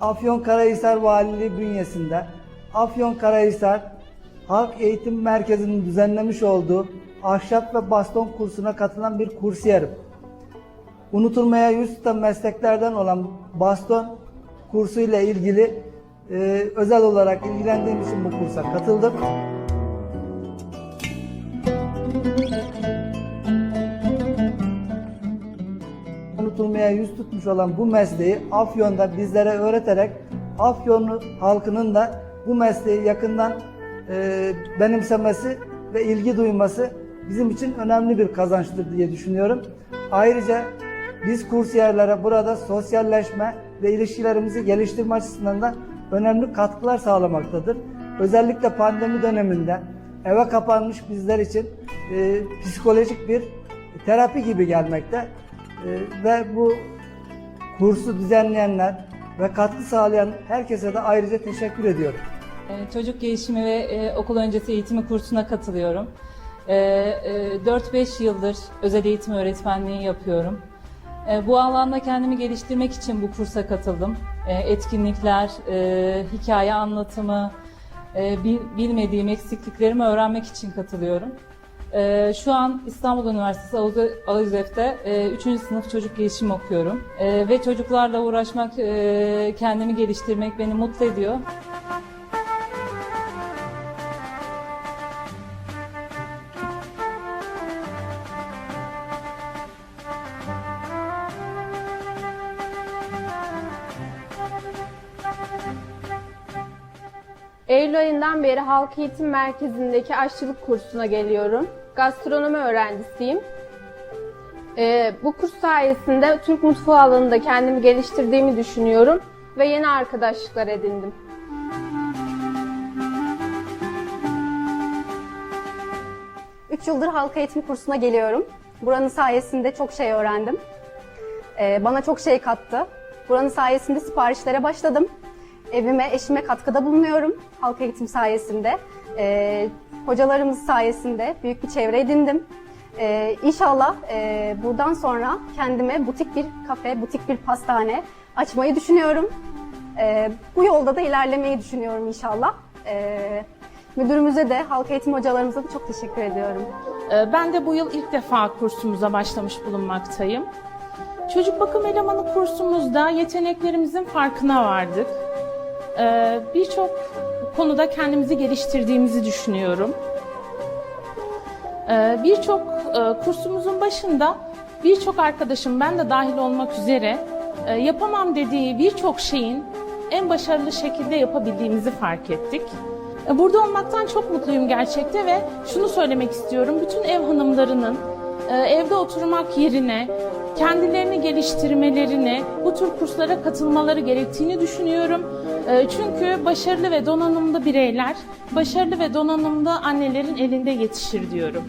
Afyonkarahisar Valiliği bünyesinde Afyonkarahisar Halk Eğitim Merkezi'nin düzenlemiş olduğu ahşap ve baston kursuna katılan bir kursiyerim. Unutulmaya yüz tutan mesleklerden olan baston kursu ile ilgili e, özel olarak ilgilendiğim için bu kursa katıldım. Unutulmaya yüz tutmuş olan bu mesleği Afyon'da bizlere öğreterek Afyonlu halkının da bu mesleği yakından e, benimsemesi ve ilgi duyması bizim için önemli bir kazançtır diye düşünüyorum. Ayrıca biz kursiyerlere burada sosyalleşme ve ilişkilerimizi geliştirme açısından da önemli katkılar sağlamaktadır. Özellikle pandemi döneminde eve kapanmış bizler için e, psikolojik bir terapi gibi gelmekte. Ee, ve bu kursu düzenleyenler ve katkı sağlayan herkese de ayrıca teşekkür ediyorum. Ee, Çocuk gelişimi ve e, okul öncesi eğitimi kursuna katılıyorum. Ee, e, 4-5 yıldır özel eğitim öğretmenliği yapıyorum. Bu alanda kendimi geliştirmek için bu kursa katıldım. Etkinlikler, e, hikaye anlatımı, bil- bilmediğim eksikliklerimi öğrenmek için katılıyorum. Ee, Şu an İstanbul Üniversitesi Alüzef'te 3. sınıf çocuk gelişimi okuyorum. Ee, Ve çocuklarla uğraşmak, e, kendimi geliştirmek beni mutlu ediyor. Eylül ayından beri Halk Eğitim Merkezi'ndeki aşçılık kursuna geliyorum. Gastronomi öğrencisiyim. Ee, bu kurs sayesinde Türk mutfağı alanında kendimi geliştirdiğimi düşünüyorum ve yeni arkadaşlıklar edindim. Üç yıldır halka eğitim kursuna geliyorum. Buranın sayesinde çok şey öğrendim. Ee, bana çok şey kattı. Buranın sayesinde siparişlere başladım. Evime, eşime katkıda bulunuyorum halka eğitim sayesinde. Ee, hocalarımız sayesinde büyük bir çevre edindim. Ee, inşallah e, buradan sonra kendime butik bir kafe, butik bir pastane açmayı düşünüyorum. Ee, bu yolda da ilerlemeyi düşünüyorum inşallah. Ee, müdürümüze de, halk eğitim hocalarımıza da çok teşekkür ediyorum. Ben de bu yıl ilk defa kursumuza başlamış bulunmaktayım. Çocuk bakım elemanı kursumuzda yeteneklerimizin farkına vardık. Ee, Birçok konuda kendimizi geliştirdiğimizi düşünüyorum. Ee, Birçok e, kursumuzun başında birçok arkadaşım ben de dahil olmak üzere e, yapamam dediği birçok şeyin en başarılı şekilde yapabildiğimizi fark ettik. E, Burada olmaktan çok mutluyum gerçekte ve şunu söylemek istiyorum. Bütün ev hanımlarının evde oturmak yerine kendilerini geliştirmelerini, bu tür kurslara katılmaları gerektiğini düşünüyorum. E, Çünkü başarılı ve donanımlı bireyler, başarılı ve donanımlı annelerin elinde yetişir diyorum.